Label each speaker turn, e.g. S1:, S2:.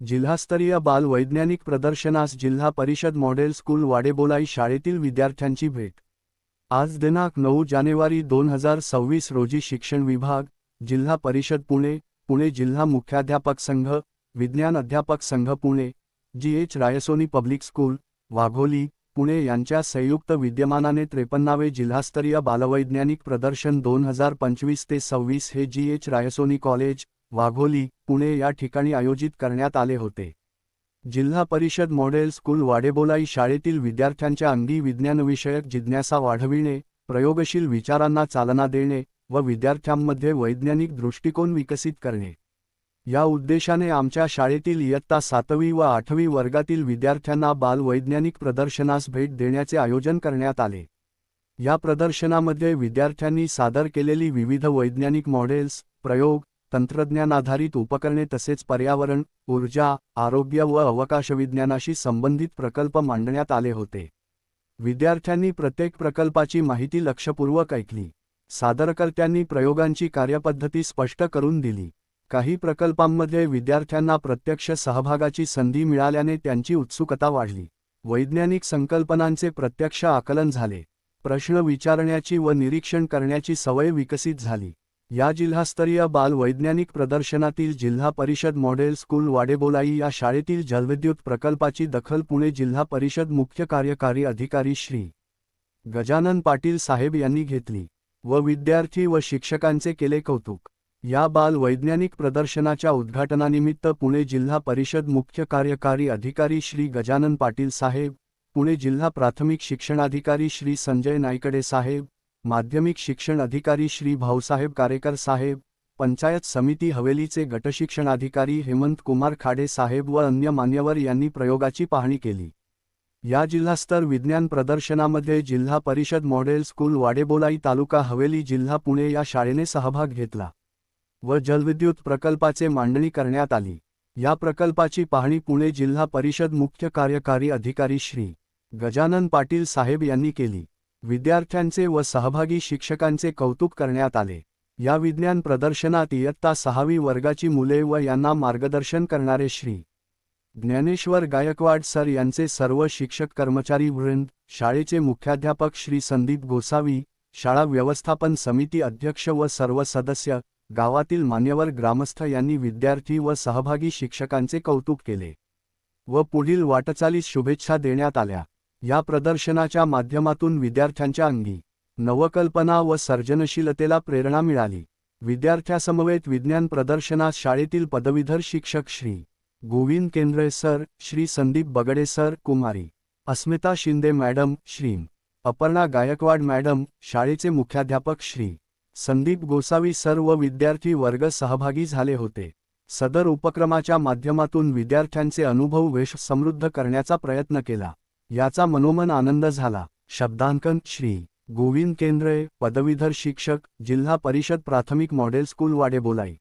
S1: जिल्हास्तरीय बाल वैज्ञानिक प्रदर्शनास जिल्हा परिषद मॉडेल स्कूल वाडेबोलाई शाळेतील विद्यार्थ्यांची भेट. आज दिनांक नऊ जानेवारी दोन हजार सव्वीस रोजी शिक्षण विभाग जिल्हा परिषद पुणे पुणे जिल्हा मुख्याध्यापक संघ विज्ञान अध्यापक संघ Pune G H Raisoni public school Wagholi Pune यांच्या संयुक्त विद्यमानाने त्रेपन्नावे जिल्हास्तरीय बालवैज्ञानिक प्रदर्शन दोन हजार पंचवीस ते सव्वीस हे G H Raisoni college Wagholi Pune या ठिकाणी आयोजित करण्यात आले होते. जिल्हा परिषद मॉडेल स्कूल वाडेबोलाई शाळेतील विद्यार्थ्यांच्या अंगी विज्ञानविषयक जिज्ञासा वाढविणे प्रयोगशील विचारांना चालना देणे व विद्यार्थ्यांमध्ये वैज्ञानिक दृष्टिकोन विकसित करणे. या उद्देशाने आमच्या शाळेतील इयत्ता सातवी व आठवी वर्गातील विद्यार्थ्यांना बालवैज्ञानिक प्रदर्शनास भेट देण्याचे आयोजन करण्यात आले. या प्रदर्शनामध्ये विद्यार्थ्यांनी सादर केलेली विविध वैज्ञानिक मॉडेल्स प्रयोग तंत्रज्ञानाधारित उपकरणे तसेच पर्यावरण ऊर्जा आरोग्य व अवकाशविज्ञानाशी संबंधित प्रकल्प मांडण्यात आले होते. विद्यार्थ्यांनी प्रत्येक प्रकल्पाची माहिती लक्षपूर्वक ऐकली. सादरकर्त्यांनी प्रयोगांची कार्यपद्धती स्पष्ट करून दिली. काही प्रकल्पांमध्ये विद्यार्थ्यांना प्रत्यक्ष सहभागाची संधी मिळाल्याने त्यांची उत्सुकता वाढली. वैज्ञानिक संकल्पनांचे प्रत्यक्ष आकलन झाले. प्रश्न विचारण्याची व निरीक्षण करण्याची सवय विकसित झाली. या जिल्हास्तरीय बाल वैज्ञानिक प्रदर्शनातील जिल्हा परिषद मॉडेल स्कूल वाडेबोलाई या शाळेतील जलविद्युत प्रकल्पाची दखल पुणे जिल्हा परिषद मुख्य कार्यकारी अधिकारी श्री. गजानन पाटील साहेब यांनी घेतली व विद्यार्थी व शिक्षकांचे केले कौतुक. या बाल वैज्ञानिक प्रदर्शनाच्या उद्घाटनानिमित्त पुणे जिल्हा परिषद मुख्य कार्यकारी अधिकारी श्री गजानन पाटील साहेब पुणे जिल्हा प्राथमिक शिक्षणाधिकारी श्री संजय नायकडे साहेब माध्यमिक शिक्षण अधिकारी श्री भाऊसाहेब कारेकर साहेब पंचायत समिती हवेलीचे गटशिक्षणाधिकारी हेमंत कुमार खाडे साहेब व अन्य मान्यवर यांनी प्रयोगाची पाहणी केली. या जिल्हास्तर विज्ञान प्रदर्शनामध्ये जिल्हा परिषद मॉडेल स्कूल वाडेबोलाई तालुका हवेली जिल्हा पुणे या शाळेने सहभाग घेतला व जलविद्युत प्रकल्पाचे मांडणी करण्यात आली. या प्रकल्पाची पाहणी पुणे जिल्हा परिषद मुख्य कार्यकारी अधिकारी श्री गजानन पाटील साहेब यांनी केली. विद्यार्थ्यांचे व सहभागी शिक्षकांचे कौतुक करण्यात आले. या विज्ञान प्रदर्शनात इयत्ता सहावी वर्गाची मुले व यांना मार्गदर्शन करणारे श्री. ज्ञानेश्वर गायकवाड सर यांचे सर्व शिक्षक कर्मचारी वृंद शाळेचे मुख्याध्यापक श्री संदीप गोसावी शाळा व्यवस्थापन समिती अध्यक्ष व सर्व सदस्य गावातील मान्यवर ग्रामस्थ यांनी विद्यार्थी व सहभागी शिक्षकांचे कौतुक केले व पुढील वाटचालीस शुभेच्छा देण्यात आल्या. या प्रदर्शनाच्या माध्यमातून विद्यार्थ्यांच्या अंगी नवकल्पना व सर्जनशीलतेला प्रेरणा मिळाली. विद्यार्थ्यासमवेत विज्ञान प्रदर्शनात शाळेतील पदवीधर शिक्षक Shri Govind Kendre sir Shri Sandeep Bagade sir Kumari Asmita Shinde madam Shri Aparna Gaikwad madam शाळेचे मुख्याध्यापक श्री संदीप गोसावी सर व विद्यार्थी वर्ग सहभागी झाले होते. सदर उपक्रमाच्या माध्यमातून विद्यार्थ्यांचे अनुभव वेश समृद्ध करण्याचा प्रयत्न केला. याचा मनोमन आनंद झाला. शब्दांकन श्री. गोविंद केंद्रे पदवीधर शिक्षक जिल्हा परिषद प्राथमिक मॉडेल स्कूल वाडेबोलाई.